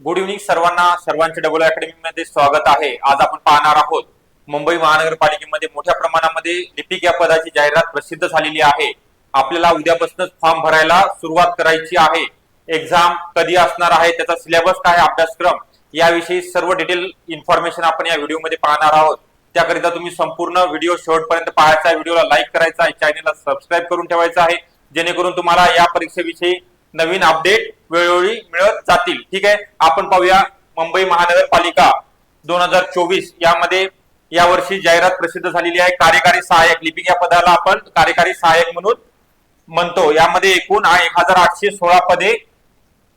Good evening सर्वांना. सर्वांचे double अकॅडमीमध्ये स्वागत आहे. आज आपण पाहणार आहोत मुंबई महानगरपालिकेमध्ये मोठ्या प्रमाणामध्ये लिपिक या पदाची जाहिरात प्रसिद्ध झालेली आहे. आपल्याला उद्यापासूनच फॉर्म भरायला सुरुवात करायची आहे. एक्झाम कधी असणार आहे त्याचा सिलेबस काय अभ्यासक्रम याविषयी सर्व डिटेल इन्फॉर्मेशन आपण या व्हिडिओमध्ये पाहणार आहोत. त्याकरिता तुम्ही संपूर्ण व्हिडिओ शेवटपर्यंत पाहायचा व्हिडिओला लाईक करायचा आहे. चॅनेलला सबस्क्राईब करून ठेवायचा आहे. जेणेकरून तुम्हाला या परीक्षेविषयी नवीन अपडेट वेळोवेळी मिळत जातील. ठीक आहे? आपण पाहूया मुंबई महानगरपालिका दोन हजार चोवीस यामध्ये यावर्षी जाहिरात प्रसिद्ध झालेली आहे. कार्यकारी सहाय्यक लिपिक या पदाला आपण कार्यकारी सहाय्यक म्हणून म्हणतो. यामध्ये एकूण एक हजार आठशे सोळा पदे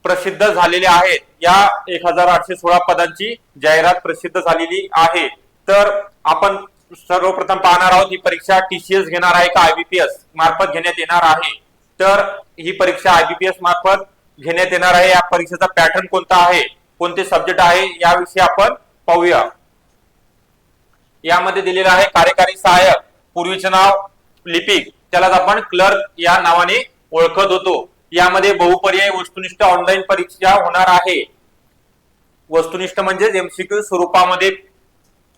प्रसिद्ध झालेले आहेत. या एक हजार आठशे सोळा पदांची जाहिरात प्रसिद्ध झालेली आहे. तर आपण सर्वप्रथम पाहणार आहोत ही परीक्षा टीसीएस घेणार आहे का? आयबीपीएस मार्फत घेण्यात येणार आहे. तर ही परीक्षा आयबीपीएस मार्फत घेण्यात येणार आहे. या परीक्षेचा पॅटर्न कोणता आहे? कोणते सब्जेक्ट आहे? याविषयी आपण पाहूया. यामध्ये दिलेलं आहे कार्यकारी सहाय्यक पूर्वीचे नाव लिपिक त्यालाच आपण क्लर्क या नावाने ओळखत होतो. यामध्ये बहुपर्याय वस्तुनिष्ठ ऑनलाईन परीक्षा होणार आहे. वस्तुनिष्ठ म्हणजे एमसीक्यू स्वरूपामध्ये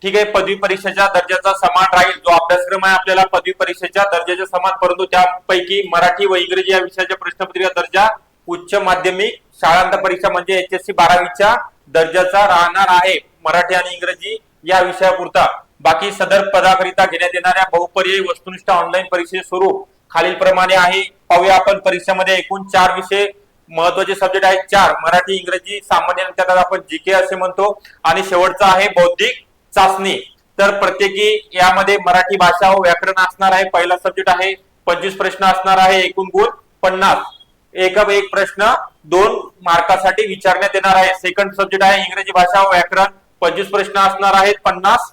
ठीक आहे पदवी परीक्षेच्या दर्जाचा समान राहील. जो अभ्यासक्रम आहे आपल्याला पदवी परीक्षेच्या दर्जाच्या समान परंतु त्यापैकी मराठी व इंग्रजी या विषयाच्या प्रश्नपत्रिका दर्जा उच्च माध्यमिक शाळांत परीक्षा म्हणजे एच एस सी बारावीच्या दर्जाचा राहणार आहे. मराठी आणि इंग्रजी या विषयापुरता. बाकी सदर पदाकरिता घेण्यात येणाऱ्या बहुपर्यायी वस्तुनिष्ठ ऑनलाईन परीक्षेचे स्वरूप खालील प्रमाणे आहे. पाहूया आपण परीक्षेमध्ये एकूण चार विषय. महत्त्वाचे सब्जेक्ट आहेत चार. मराठी इंग्रजी सामान्य त्याला आपण जीके असे म्हणतो. आणि शेवटचा आहे बौद्धिक चाचणी. तर प्रत्येकी यामध्ये मराठी भाषा व व्याकरण असणार आहे. पहिला सब्जेक्ट आहे. पंचवीस प्रश्न असणार आहे. एकूण गुण पन्नास. एका एक प्रश्न दोन मार्कासाठी विचारण्यात येणार आहे. सेकंड सब्जेक्ट आहे इंग्रजी भाषा व्याकरण. पंचवीस प्रश्न असणार आहेत पन्नास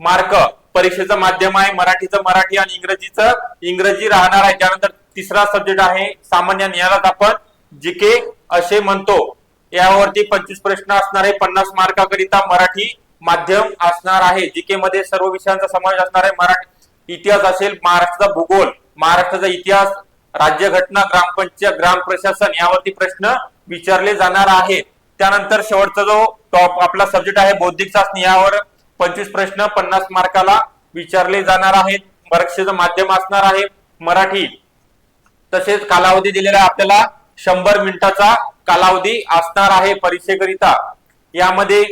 मार्क. परीक्षेचं माध्यम आहे मराठीचं मराठी आणि इंग्रजीचं इंग्रजी राहणार आहे. त्यानंतर तिसरा सब्जेक्ट आहे सामान्य ज्ञानात आपण जिके असे म्हणतो. यावरती पंचवीस प्रश्न असणार आहे पन्नास मार्काकरिता मराठी माध्यम असणार आहे. जीके मध्ये सर्व विषयांचा समावेश असणार आहे. मराठी इतिहास असेल महाराष्ट्राचा भूगोल महाराष्ट्राचा इतिहास राज्यघटना ग्रामपंचायत ग्राम प्रशासन यावरती प्रश्न विचारले जाणार आहेत. त्यानंतर शेवटचा जो टॉप आपला सब्जेक्ट आहे बौद्धिक चाचणी यावर पंचवीस प्रश्न पन्नास मार्काला विचारले जाणार आहेत. परीक्षेचं माध्यम असणार आहे मराठी तसेच कालावधी दिलेला आहे आपल्याला. शंभर मिनिटाचा कालावधी असणार आहे परीक्षेकरिता. यामध्ये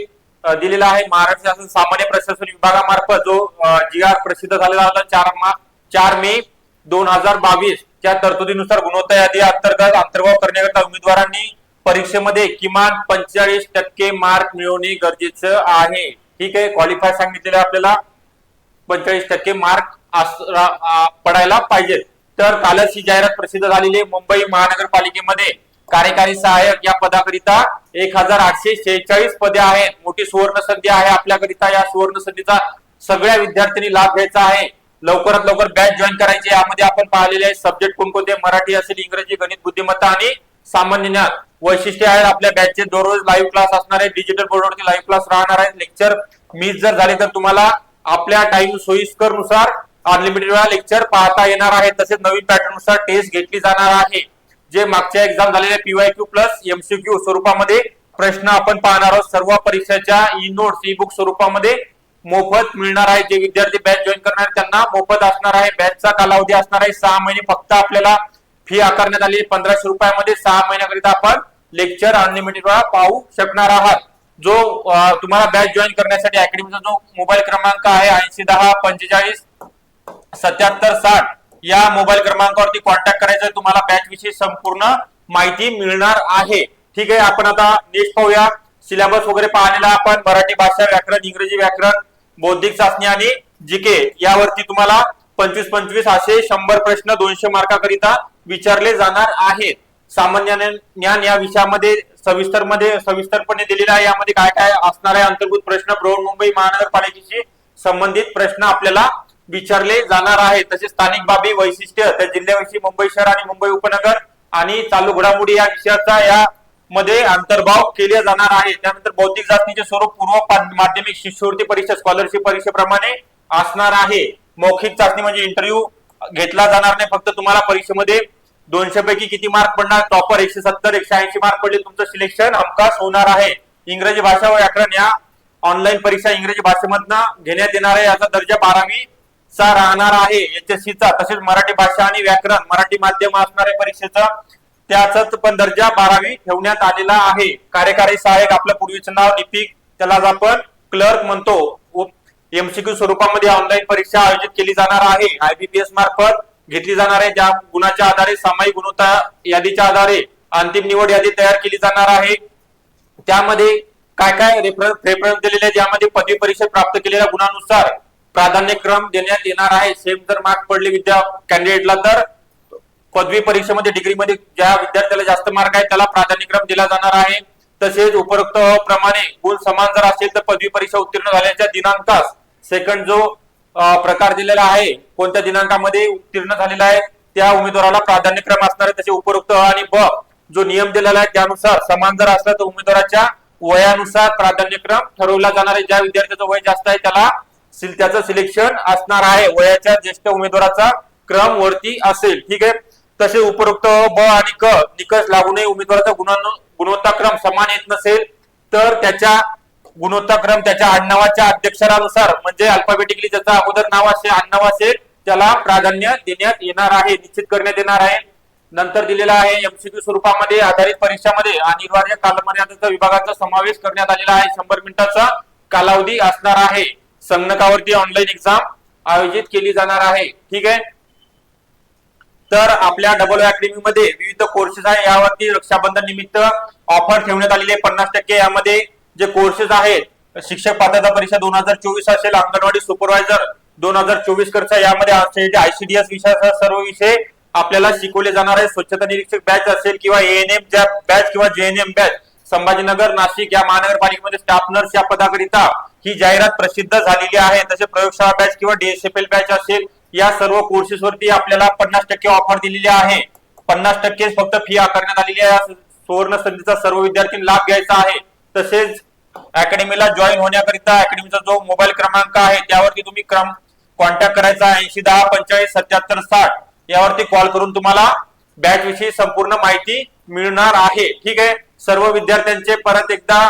दिलेला आहे महाराष्ट्र शासन सामान्य प्रशासन विभागामार्फत जो जी आर प्रसिद्ध झालेला होता चार मा चार मे दोन हजार बावीस त्या तरतुदीनुसार गुणवत्ता यादी अंतर्गत अंतर्भाव करण्याकरता उमेदवारांनी परीक्षेमध्ये किमान पंचेचाळीस टक्के मार्क मिळवणे गरजेचं आहे. ठीक आहे? क्वालिफाय सांगितलेलं आपल्याला. पंचेचाळीस टक्के मार्क पडायला पाहिजे. तर कालच ही जाहिरात प्रसिद्ध झालेली मुंबई महानगरपालिकेमध्ये कार्यकारी सहाय्यक या पदाकरिता एक हजार आठशे शेहेचाळीस पदे आहेत. मोठी सुवर्ण संधी आहे आपल्याकरिता. या सुवर्ण संधीचा सगळ्या विद्यार्थ्यांनी लाभ घ्यायचा आहे. लवकरात लवकर बॅच जॉईन करायची. यामध्ये आपण पाहिलेले आहे सब्जेक्ट कोणकोणते? मराठी असेल इंग्रजी गणित बुद्धिमत्ता आणि सामान्य ज्ञान. वैशिष्ट्य आहेत आपल्या बॅचचे दररोज लाईव्ह क्लास असणार आहे. डिजिटल बोर्डवरती लाईव्ह क्लास राहणार आहे. लेक्चर मिस जर झाले तर तुम्हाला आपल्या टाइम सोयीस्करनुसार अनलिमिटेड वेळा लेक्चर पाहता येणार आहे. तसेच नवीन पॅटर्ननुसार टेस्ट घेतली जाणार आहे. जे मागच्या एक्झाम झालेल्या पीवाय क्यू प्लस एमसीक्यू स्वरूपामध्ये प्रश्न आपण पाहणार आहोत. सर्व परीक्षेच्या ई नोट्स ई बुक स्वरूपामध्ये मोफत मिळणार आहे. जे विद्यार्थी बॅच जॉईन करणार त्यांना मोफत असणार आहे. बॅचचा कालावधी असणार आहे सहा महिने. फक्त आपल्याला फी आकारण्यात आली. पंधराशे रुपयामध्ये सहा महिन्याकरिता आपण लेक्चर अनलिमिटेड वेळा पाहू शकणार आहात. जो तुम्हाला बॅच जॉईन करण्यासाठी अकॅडमीचा जो मोबाईल क्रमांक आहे ऐंशी दहा पंचेचाळीस सत्याहत्तर साठ या मोबाईल क्रमांकावरती कॉन्टॅक्ट करायचा तुम्हाला बॅच विषयी संपूर्ण माहिती मिळणार आहे. ठीक आहे आपण आता नेक्स्ट पाहूया. सिलेबस वगैरे पाहलेला आपण. मराठी भाषा व्याकरण इंग्रजी व्याकरण बौद्धिक चाचणी आणि जीके यावरती तुम्हाला पंचवीस पंचवीस असे शंभर प्रश्न दोनशे मार्काकरिता विचारले जाणार आहेत. सामान्य ज्ञान या विषयामध्ये सविस्तरमध्ये सविस्तरपणे दिलेला आहे. यामध्ये काय काय असणार आहे? अंतर्भूत प्रश्न बृहन्मुंबई महानगरपालिकेशी संबंधित प्रश्न आपल्याला विचारले जाणार आहेत. तसेच स्थानिक बाबी वैशिष्ट्य त्या जिल्ह्याविषयी मुंबई शहर आणि मुंबई उपनगर आणि चालू घडामोडी या विषयाचा या मध्ये अंतर्भाव केले जाणार आहे. त्यानंतर बौद्धिक जातीचे स्वरूप पूर्व माध्यमिक शिष्यवृत्ती परीक्षा स्कॉलरशिप परीक्षेप्रमाणे असणार आहे. मौखिक चाचणी म्हणजे इंटरव्ह्यू घेतला जाणार नाही. फक्त तुम्हाला परीक्षेमध्ये दोनशे पैकी किती मार्क पडणार? टॉपर एकशे सत्तर एकशे ऐंशी मार्क पडले. तुमचं सिलेक्शन हमखास होणार आहे. इंग्रजी भाषा व व्याकरण या ऑनलाईन परीक्षा इंग्रजी भाषेमधनं घेण्यात येणार आहे. याचा दर्जा बारावी चा राहणार आहे. HSC चा तसेच मराठी भाषा आणि व्याकरण मराठी माध्यम असणाऱ्या परीक्षेचा त्याचाच पण दर्जा बारावी ठेवण्यात आलेला आहे. कार्यकारी सहाय्यक आपलं पूर्वीचं नाव लिपिक त्यालाच आपण क्लर्क म्हणतो. एमसीक्यू स्वरूपामध्ये ऑनलाईन परीक्षा आयोजित केली जाणार आहे. आयबीपीएस मार्फत घेतली जाणार आहे. ज्या गुणाच्या आधारे सामायिक गुणवत्ता यादीच्या आधारे अंतिम निवड यादी तयार केली जाणार आहे. त्यामध्ये काय काय रेफरन्स रेफरन्स दिलेले आहे? ज्यामध्ये पदवी परीक्षा प्राप्त केलेल्या गुणानुसार प्राधान्यक्रम देण्यात येणार आहे. सेम जर मार्क पडले विद्या कॅन्डिडेटला तर पदवी परीक्षेमध्ये डिग्रीमध्ये ज्या विद्यार्थ्याला जास्त मार्क आहे त्याला प्राधान्यक्रम दिला जाणार आहे. तसेच उपरोक्त प्रमाणे गुण समान जर असेल तर पदवी परीक्षा उत्तीर्ण झाल्याच्या दिनांकास सेकंड जो प्रकार दिलेला आहे कोणत्या दिनांकामध्ये उत्तीर्ण झालेला आहे त्या उमेदवाराला प्राधान्यक्रम असणार आहे. तसे उपरोक्त आणि ब जो नियम दिलेला आहे त्यानुसार समान जर असला तर उमेदवाराच्या वयानुसार प्राधान्यक्रम ठरवला जाणार आहे. ज्या विद्यार्थ्याचं वय जास्त आहे त्याला सिल- त्याचं सिलेक्शन असणार आहे. वयाच्या ज्येष्ठ उमेदवाराचा क्रम वरती असेल. ठीक आहे? तसे उपरोक्त ब आणि क निकष लागू नये उमेदवाराचा गुणवत्ताक्रम समान येत नसेल तर त्याच्या गुणवत्ताक्रम त्याच्या आडनावाच्या अध्यक्षरानुसार म्हणजे अल्फाबेटिकली ज्याचा अगोदर नाव असेल आडनाव असेल त्याला प्राधान्य देण्यात येणार आहे निश्चित करण्यात येणार आहे. नंतर दिलेला आहे एमसीक्यू स्वरूपामध्ये आधारित परीक्षामध्ये अनिवार्य कालमर्यादेचा विभागाचा समावेश करण्यात आलेला आहे. शंभर मिनिटाचा कालावधी असणार आहे. संगणकावरती ऑनलाईन एक्झाम आयोजित केली जाणार आहे. ठीक आहे? तर आपल्या डबल अकॅडमी मध्ये विविध कोर्सेस आहे. यावरती रक्षाबंधन निमित्त ऑफर ठेवण्यात आलेली आहे. पन्नास टक्के यामध्ये जे कोर्सेस आहेत शिक्षक पात्रता परीक्षा दोन हजार चोवीस असेल अंगणवाडी सुपरवायझर दोन हजार चोवीस करता यामध्ये आयसीडीएस विषय सर्व विषय आपल्याला शिकवले जाणार आहे स्वच्छता निरीक्षक बॅच असेल किंवा एएनएम बॅच किंवा जेएनएम बॅच संभाजीनगर नाशिक या महानगरपालिकेमध्ये स्टाफ नर्स या पदाकरिता ही जाहिरात प्रसिद्ध झालेली आहे. तसे प्रयोगशाळा बॅच किंवा डीएसएफएल बॅच असेल या सर्व कोर्सेस वरती आपल्याला पन्नास टक्के ऑफर दिलेली आहे. पन्नास टक्के फक्त फी आकारण्यात आलेली आहे. या सुवर्ण संधीचा सर्व विद्यार्थी लाभ घ्यायचा आहे. तसेच अकॅडमीला जॉईन होण्याकरिता अकॅडमीचा जो मोबाईल क्रमांक आहे त्यावरती तुम्ही क्रम कॉन्टॅक्ट करायचा ऐंशी दहा पंचेचाळीस सत्याहत्तर साठ यावरती कॉल करून तुम्हाला बॅच विषयी संपूर्ण माहिती मिळणार आहे. ठीक आहे? सर्व विद्यार्थ्यांचे परत एकदा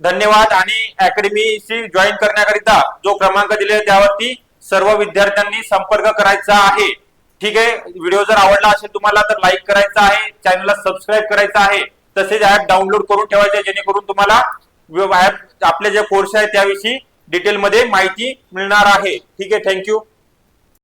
धन्यवाद आणि अकॅडमीशी जॉईन करण्याकरिता जो क्रमांक दिले त्यावरती सर्व विद्यार्थ्यांनी संपर्क करायचा आहे. ठीक आहे? व्हिडिओ जर आवडला असेल तुम्हाला तर लाईक करायचा आहे. चॅनलला सबस्क्राईब करायचं आहे. तसेच ऍप डाउनलोड करून ठेवायचे जेणेकरून तुम्हाला ऍप आपले जे कोर्स आहे त्याविषयी डिटेलमध्ये माहिती मिळणार आहे. ठीक आहे? थँक्यू